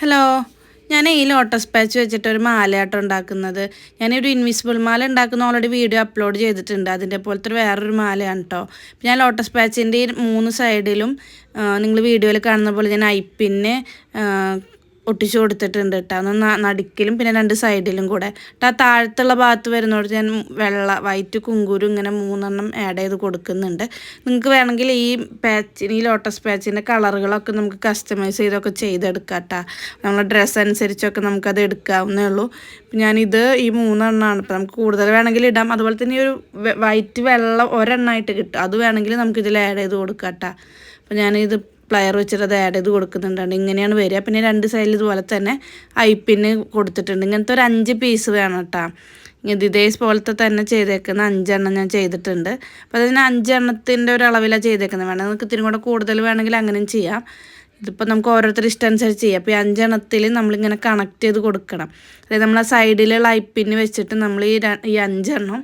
Hello ഞാൻ ഈ lotus patch വെച്ചിട്ട് ഒരു മാലയാട്ടം ഉണ്ടാക്കുന്നത്. ഞാനൊരു ഇൻവിസിബിൾ മാല ഉണ്ടാക്കുന്ന ഓൾറെഡി വീഡിയോ അപ്ലോഡ് ചെയ്തിട്ടുണ്ട്. അതിന്റെ പോലത്തെ ഒരു വേറൊരു മാലയാണ് കേട്ടോ ഞാൻ ലോട്ടസ് പാച്ചിന്റെ മൂന്ന് സൈഡിലും നിങ്ങൾ വീഡിയോയിൽ കാണുന്ന പോലെ ഞാൻ ഐപ്പിന് ഒട്ടിച്ചു കൊടുത്തിട്ടുണ്ട് കേട്ടോ ഒന്ന് നടുക്കിലും പിന്നെ രണ്ട് സൈഡിലും കൂടെ. കേട്ടോ താഴത്തുള്ള ഭാഗത്ത് വരുന്നോട് ഞാൻ വെള്ള വൈറ്റ് കുങ്കൂരും ഇങ്ങനെ മൂന്നെണ്ണം ആഡ് ചെയ്ത് കൊടുക്കുന്നുണ്ട്. നിങ്ങൾക്ക് വേണമെങ്കിൽ ഈ പാച്ചിന് ഈ ലോട്ടസ് പാച്ചിന്റെ കളറുകളൊക്കെ നമുക്ക് കസ്റ്റമൈസ് ചെയ്തൊക്കെ ചെയ്തെടുക്കാം കേട്ടോ നമ്മളെ ഡ്രസ്സ് അനുസരിച്ചൊക്കെ നമുക്കത് എടുക്കാവുന്നേ ഉള്ളൂ. ഞാനിത് ഈ മൂന്നെണ്ണമാണ് ഇപ്പം നമുക്ക് കൂടുതൽ വേണമെങ്കിൽ ഇടാം. അതുപോലെ തന്നെ ഒരു വൈറ്റ് വെള്ളം ഒരെണ്ണമായിട്ട് കിട്ടും. അത് വേണമെങ്കിൽ നമുക്കിതിൽ ആഡ് ചെയ്ത് കൊടുക്കാം കേട്ടോ അപ്പം ഞാനിത് പ്ലയർ വെച്ചിട്ട് അത് ആഡ് ചെയ്ത് കൊടുക്കുന്നുണ്ടാണ്. ഇങ്ങനെയാണ് വരിക. പിന്നെ രണ്ട് സൈഡിൽ ഇതുപോലെ തന്നെ ഐപ്പിന് കൊടുത്തിട്ടുണ്ട്. ഇങ്ങനത്തെ ഒരു അഞ്ച് പീസ് വേണം കേട്ടോ ഇത് ഇതേ പോലത്തെ തന്നെ ചെയ്തേക്കുന്ന അഞ്ചെണ്ണം ഞാൻ ചെയ്തിട്ടുണ്ട്. അപ്പോൾ അതിന് അഞ്ചെണ്ണത്തിന്റെ ഒരു അളവിലാണ് ചെയ്തേക്കുന്നത്. വേണമെങ്കിൽ നിങ്ങൾക്ക് ഇത്തിരി കൂടെ കൂടുതൽ വേണമെങ്കിൽ അങ്ങനെയും ചെയ്യാം. ഇതിപ്പോൾ നമുക്ക് ഓരോരുത്തർ ഇഷ്ടം അനുസരിച്ച് ചെയ്യാം. അപ്പോൾ ഈ അഞ്ചെണ്ണത്തിൽ നമ്മളിങ്ങനെ കണക്ട് ചെയ്ത് കൊടുക്കണം. അതായത് നമ്മൾ ആ സൈഡിലുള്ള ഐപ്പിന് വെച്ചിട്ട് നമ്മൾ ഈ ഈ അഞ്ചെണ്ണം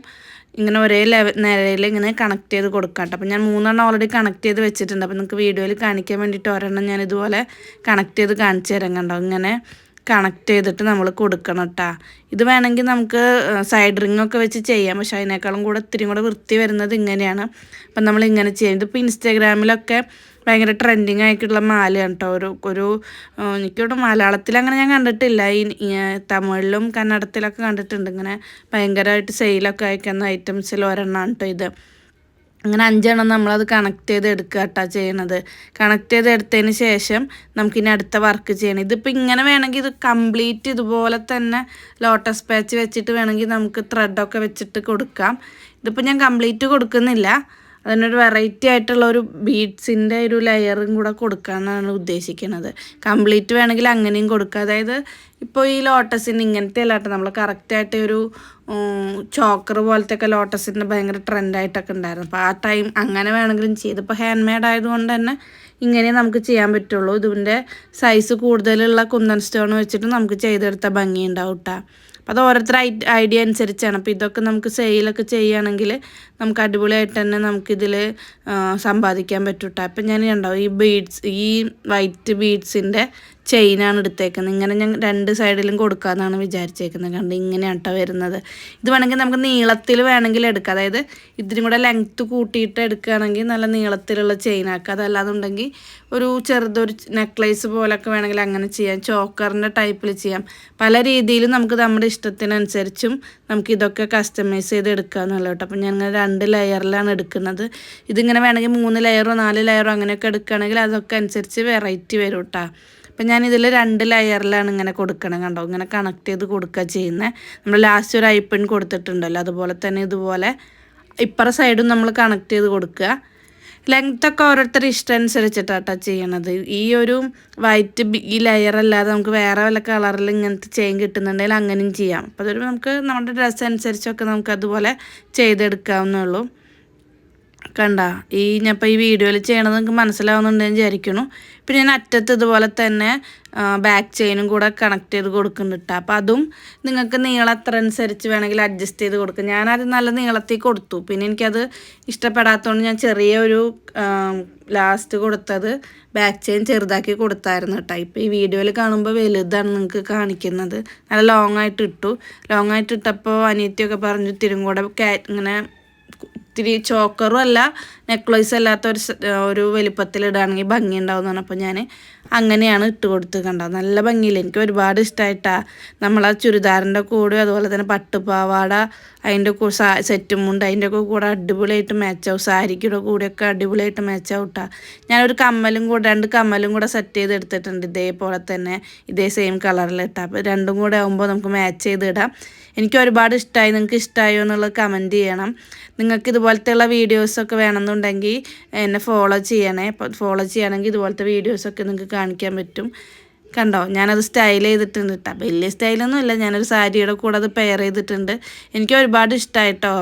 ഇങ്ങനെ ഒരേ ലെവൽ നിലയിൽ ഇങ്ങനെ കണക്ട് ചെയ്ത് കൊടുക്കാം കേട്ടോ അപ്പോൾ ഞാൻ മൂന്നെണ്ണം ഓൾറെഡി കണക്ട് ചെയ്ത് വെച്ചിട്ടുണ്ട്. അപ്പോൾ നിങ്ങൾക്ക് വീഡിയോയിൽ കാണിക്കാൻ വേണ്ടിയിട്ട് ഒരെണ്ണം ഞാൻ ഇതുപോലെ കണക്ട് ചെയ്ത് കാണിച്ചു തരാം കണ്ടോ? ഇങ്ങനെ കണക്ട് ചെയ്തിട്ട് നമ്മൾ കൊടുക്കണം കേട്ടോ ഇത് വേണമെങ്കിൽ നമുക്ക് സൈഡ് റിംഗ് ഒക്കെ വെച്ച് ചെയ്യാം. പക്ഷേ അതിനേക്കാളും കൂടെ ഇത്തിരി കൂടെ വൃത്തി വരുന്നത് ഇങ്ങനെയാണ്. അപ്പം നമ്മൾ ഇങ്ങനെ ചെയ്യാം. ഇതിപ്പോൾ ഇൻസ്റ്റാഗ്രാമിലൊക്കെ ഭയങ്കര ട്രെൻഡിങ് ആയിട്ടുള്ള മാലയാണ് കേട്ടോ ഒരു ഒരു എനിക്കിവിടെ മലയാളത്തിൽ അങ്ങനെ ഞാൻ കണ്ടിട്ടില്ല. ഈ തമിഴിലും കന്നഡത്തിലൊക്കെ കണ്ടിട്ടുണ്ട്. ഇങ്ങനെ ഭയങ്കരമായിട്ട് സെയിലൊക്കെ അയക്കുന്ന ഐറ്റംസിൽ ഒരെണ്ണമാണ് കേട്ടോ ഇത്. അങ്ങനെ അഞ്ചെണ്ണം നമ്മളത് കണക്ട് ചെയ്ത് എടുക്കുക കേട്ടോ ചെയ്യണത്. കണക്ട് ചെയ്ത് എടുത്തതിന് ശേഷം നമുക്കിനി അടുത്ത വർക്ക് ചെയ്യണം. ഇതിപ്പോൾ ഇങ്ങനെ വേണമെങ്കിൽ ഇത് കംപ്ലീറ്റ് ഇതുപോലെ തന്നെ ലോട്ടസ് പാച്ച് വെച്ചിട്ട് വേണമെങ്കിൽ നമുക്ക് ത്രെഡൊക്കെ വെച്ചിട്ട് കൊടുക്കാം. ഇതിപ്പോൾ ഞാൻ കംപ്ലീറ്റ് കൊടുക്കുന്നില്ല. അതിനൊരു വെറൈറ്റി ആയിട്ടുള്ള ഒരു ബീഡ്സിന്റെ ഒരു ലെയറും കൂടെ കൊടുക്കാമെന്നാണ് ഉദ്ദേശിക്കുന്നത് കംപ്ലീറ്റ് വേണമെങ്കിൽ അങ്ങനെയും കൊടുക്കുക അതായത് ഇപ്പോൾ ഈ ലോട്ടസിന് ഇങ്ങനത്തെ അല്ലാട്ടെ നമ്മൾ കറക്റ്റായിട്ട് ഒരു ചോക്കർ പോലത്തെ ഒക്കെ ലോട്ടസിന്റെ ഭയങ്കര ട്രെൻഡായിട്ടൊക്കെ ഉണ്ടായിരുന്നു. അപ്പോൾ ആ ടൈം അങ്ങനെ വേണമെങ്കിലും ചെയ്ത്. ഇപ്പോൾ ഹാൻഡ് മെയ്ഡ് ആയതുകൊണ്ട് തന്നെ ഇങ്ങനെ നമുക്ക് ചെയ്യാൻ പറ്റുള്ളൂ. ഇതിന്റെ സൈസ് കൂടുതലുള്ള കുന്തൻ സ്റ്റോൺ വെച്ചിട്ട് നമുക്ക് ചെയ്തെടുത്ത ഭംഗി ഉണ്ടാവും കേട്ടോ അപ്പോൾ അത് ഓരോരുത്തർ ഐഡിയ അനുസരിച്ചാണ്. അപ്പോൾ ഇതൊക്കെ നമുക്ക് സെയിലൊക്കെ ചെയ്യുകയാണെങ്കിൽ നമുക്ക് അടിപൊളിയായിട്ട് തന്നെ നമുക്കിതിൽ സമ്പാദിക്കാൻ പറ്റും കേട്ടോ അപ്പം ഞാൻ ഉണ്ടാവും ഈ ബീഡ്സ് ഈ വൈറ്റ് ബീഡ്സിന്റെ ചെയിനാണ് എടുത്തേക്കുന്നത്. ഇങ്ങനെ ഞാൻ രണ്ട് സൈഡിലും കൊടുക്കാമെന്നാണ് വിചാരിച്ചേക്കുന്നത്. കണ്ട് ഇങ്ങനെയാണ് വരുന്നത്. ഇത് വേണമെങ്കിൽ നമുക്ക് നീളത്തിൽ വേണമെങ്കിൽ എടുക്കാം. അതായത് ഇതിനും കൂടെ ലെങ്ത്ത് കൂട്ടിയിട്ട് എടുക്കുകയാണെങ്കിൽ നല്ല നീളത്തിലുള്ള ചെയിനാക്കുക അതല്ലാന്നുണ്ടെങ്കിൽ ഒരു ചെറുതൊരു നെക്ലേസ് പോലൊക്കെ വേണമെങ്കിൽ അങ്ങനെ ചെയ്യാം. ചോക്കറിന്റെ ടൈപ്പിൽ ചെയ്യാം. പല രീതിയിലും നമുക്ക് നമ്മുടെ ഇഷ്ടത്തിനനുസരിച്ചും നമുക്ക് ഇതൊക്കെ കസ്റ്റമൈസ് ചെയ്ത് എടുക്കാമെന്നുള്ള കേട്ടോ. അപ്പം ഞാൻ ഇങ്ങനെ രണ്ട് ലെയറിലാണ് എടുക്കുന്നത്. ഇതിങ്ങനെ വേണമെങ്കിൽ മൂന്ന് ലെയറോ നാല് ലെയറോ അങ്ങനെയൊക്കെ എടുക്കുകയാണെങ്കിൽ അതൊക്കെ അനുസരിച്ച് വെറൈറ്റി വരും കേട്ടോ. അപ്പം ഞാനിതിൽ രണ്ട് ലെയറിലാണ് ഇങ്ങനെ കൊടുക്കണം കണ്ടോ? ഇങ്ങനെ കണക്ട് ചെയ്ത് കൊടുക്കുക ചെയ്യുന്നത് നമ്മൾ ലാസ്റ്റ് ഒരു ഐപ്പിൺ കൊടുത്തിട്ടുണ്ടല്ലോ. അതുപോലെ തന്നെ ഇതുപോലെ ഇപ്പുറ സൈഡും നമ്മൾ കണക്ട് ചെയ്ത് കൊടുക്കുക ലെങ്ത്തൊക്കെ ഓരോരുത്തർ ഇഷ്ടം അനുസരിച്ചിട്ടാട്ടോ ചെയ്യണത്. ഈ ഒരു വൈറ്റ് ഈ ലെയർ അല്ലാതെ നമുക്ക് വേറെ വല്ല കളറിൽ ഇങ്ങനത്തെ ചെയിൻ കിട്ടുന്നുണ്ടെങ്കിൽ അങ്ങനെയും ചെയ്യാം. അപ്പോൾ അതൊരു നമുക്ക് നമ്മുടെ ഡ്രസ്സ് അനുസരിച്ചൊക്കെ നമുക്ക് അതുപോലെ ചെയ്തെടുക്കാവുന്നുള്ളൂ കണ്ട. ഈ ഞാൻ ഇപ്പോൾ ഈ വീഡിയോയിൽ ചെയ്യണത് നിങ്ങൾക്ക് മനസ്സിലാവുന്നുണ്ടെന്ന് വിചാരിക്കുന്നു. പിന്നെ ഞാൻ അറ്റത്ത് ഇതുപോലെ തന്നെ ബാക്ക് ചെയിനും കൂടെ കണക്ട് ചെയ്ത് കൊടുക്കുന്നുണ്ട് അപ്പോൾ അതും നിങ്ങൾക്ക് നീളം അത്ര അനുസരിച്ച് വേണമെങ്കിൽ അഡ്ജസ്റ്റ് ചെയ്ത് കൊടുക്കും. ഞാനത് നല്ല നീളത്തിൽ കൊടുത്തു. പിന്നെ എനിക്കത് ഇഷ്ടപ്പെടാത്തതുകൊണ്ട് ഞാൻ ചെറിയ ഒരു ലാസ്റ്റ് കൊടുത്തത് ബാക്ക് ചെയിൻ ചെറുതാക്കി കൊടുത്തായിരുന്നു കേട്ടോ ഇപ്പോൾ ഈ വീഡിയോയിൽ കാണുമ്പോൾ വലുതാണ് നിങ്ങൾക്ക് കാണിക്കുന്നത്. നല്ല ലോങ് ആയിട്ട് ഇട്ടു. ലോങ് ആയിട്ട് ഇട്ടപ്പോൾ അനിയത്തിയൊക്കെ പറഞ്ഞു തിരും കൂടെ ഇങ്ങനെ ഇത്തിരി ചോക്കറും അല്ല നെക്ലേസ് അല്ലാത്ത ഒരു ഒരു വലിപ്പത്തിൽ ഇടുകയാണെങ്കിൽ ഭംഗി ഉണ്ടാവും അപ്പോൾ ഞാൻ അങ്ങനെയാണ് ഇട്ട് കൊടുത്ത് കണ്ടത്. നല്ല ഭംഗിയില്ല? എനിക്ക് ഒരുപാട് ഇഷ്ടമായിട്ടാണ് നമ്മൾ ആ ചുരിദാറിന്റെ കൂടെ അതുപോലെ തന്നെ പട്ടുപാവാട അതിന്റെ സെറ്റും ഉണ്ട് അതിന്റെ ഒക്കെ കൂടെ അടിപൊളിയായിട്ട് മാച്ചാവും സാരിക്കുടെ കൂടെയൊക്കെ അടിപൊളിയായിട്ട് മാച്ചാവും കേട്ടോ ഞാനൊരു കമ്മലും കൂടെ രണ്ട് കമ്മലും കൂടെ സെറ്റ് ചെയ്ത് എടുത്തിട്ടുണ്ട് ഇതേപോലെ തന്നെ. ഇതേ സെയിം കളറിൽ ഇട്ടാൽ അപ്പോൾ രണ്ടും കൂടെ ആകുമ്പോൾ നമുക്ക് മാച്ച് ചെയ്ത് ഇടാം. എനിക്ക് ഒരുപാട് ഇഷ്ടമായി നിങ്ങൾക്ക് ഇഷ്ടമായോ എന്നുള്ളത് കമന്റ് ചെയ്യണം. നിങ്ങൾക്ക് ഇതുപോലത്തെയുള്ള വീഡിയോസൊക്കെ വേണമെന്നുണ്ടെങ്കിൽ എന്നെ ഫോളോ ചെയ്യണേ. ഫോളോ ചെയ്യണമെങ്കിൽ ഇതുപോലത്തെ വീഡിയോസൊക്കെ നിങ്ങൾക്ക് കാണിക്കാൻ പറ്റും. കണ്ടോ? ഞാനത് സ്റ്റൈൽ ചെയ്തിട്ടുണ്ട് കേട്ടോ വലിയ സ്റ്റൈലൊന്നും ഇല്ല ഞാനൊരു സാരിയുടെ കൂടെ അത് പെയർ ചെയ്തിട്ടുണ്ട്. എനിക്ക് ഒരുപാട് ഇഷ്ടമായിട്ടോ